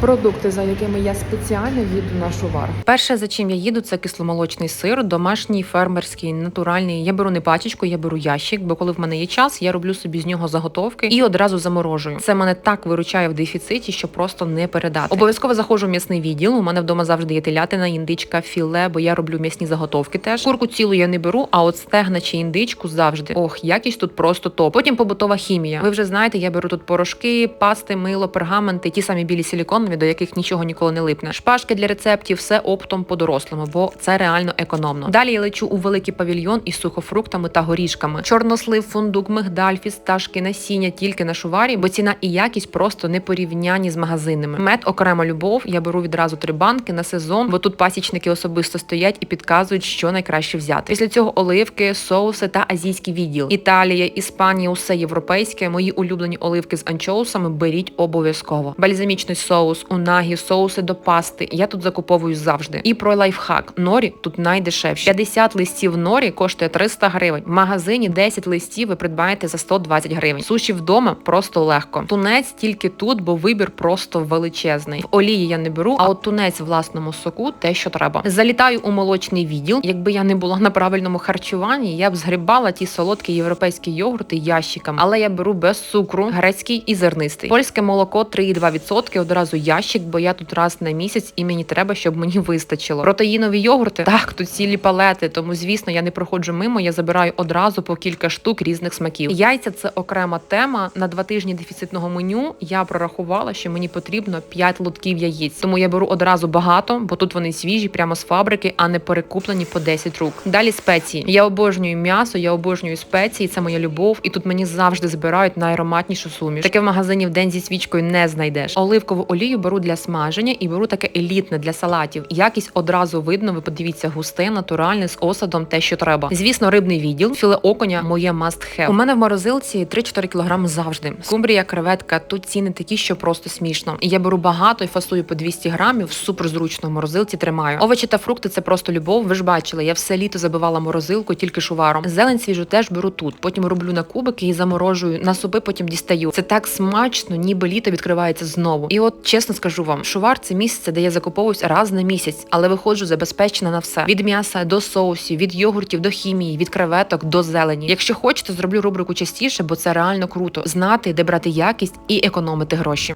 Продукти, за якими я спеціально їду на шувар. Перше, за чим я їду, це кисломолочний сир, домашній, фермерський, натуральний. Я беру не пачечку, я беру ящик, бо коли в мене є час, я роблю собі з нього заготовки і одразу заморожую. Це мене так виручає в дефіциті, що просто не передати. Обов'язково заходжу в м'ясний відділ. У мене вдома завжди є телятина, індичка, філе, бо я роблю м'ясні заготовки. Теж курку цілу я не беру, а от стегна чи індичку завжди. Ох, якість тут просто топ. Потім побутова хімія. Ви вже знаєте, я беру тут порошки, пасти, мило, пергаменти, ті самі білі силіконові, до яких нічого ніколи не липне. Шпажки для рецептів, все оптом по дорослому, бо це реально економно. Далі я лечу у великий павільйон із сухофруктами та горішками. Чорнослив, фундук, мигдаль, фісташки, насіння тільки на шуварі, бо ціна і якість просто не порівняні з магазинами. Мед окрема любов. Я беру відразу три банки на сезон, бо тут пасічники особисто стоять і підказують, що найкраще взяти. Після цього оливки, соуси та азійський відділ. Італія, Іспанія, усе європейське. Мої улюблені оливки з анчоусами беріть обов'язково. Бальзамічний соус, унагі, соуси до пасти. Я тут закуповую завжди. І про лайфхак. Норі тут найдешевші. 50 листів норі коштує 300 гривень. В магазині 10 листів ви придбаєте за 120 гривень. Суші вдома просто легко. Тунець тільки тут, бо вибір просто величезний. В олії я не беру, а от тунець в власному соку те, що треба. Залітаю у молочний відділ. Якби я не була на правильному харчуванні, я б згрібала ті солодкі європейські йогурти ящиками. Але я беру без цукру, грецький і зернистий. Польське молоко 3,2%, одразу ящик, бо я тут раз на місяць і мені треба, щоб мені вистачило. Протеїнові йогурти так, тут цілі палети. Тому звісно, я не проходжу мимо. Я забираю одразу по кілька штук різних смаків. Яйця це окрема тема. На два тижні дефіцитного меню я прорахувала, що мені потрібно 5 лотків яєць. Тому я беру одразу багато, бо тут вони свіжі, прямо з фабрики, а не перекуплені по 10 рук. Далі спеції. Я обожнюю м'ясо, я обожнюю спеції. Це моя любов, і тут мені завжди збирають найароматнішу суміш. Таке в магазині в день зі свічкою не знайдеш. Оливкову олію беру для смаження і беру таке елітне для салатів. Якість одразу видно. Ви подивіться, густе, натуральне з осадом, те, що треба. Звісно, рибний відділ, філе оконя, моє must have. У мене в морозилці 3-4 кг завжди. Скумбрія, креветка, тут ціни такі, що просто смішно. Я беру багато і фасую по 200 грамів. Супер зручно в морозилці тримаю. Овочі та фрукти це просто любов. Ви ж бачили, я все літо забивала морозилку тільки шуваром. Зелень свіжу теж беру тут. Потім роблю на кубики і заморожую. На супи потім дістаю. Це так смачно, ніби літо відкривається знову. І от чесно скажу вам, шувар це місце, де я закуповуюсь раз на місяць, але виходжу забезпечена на все: від м'яса до соусів, від йогуртів до хімії, від креветок до зелені. Якщо хочете, зроблю рубрику частіше, бо це реально круто знати, де брати якість і економити гроші.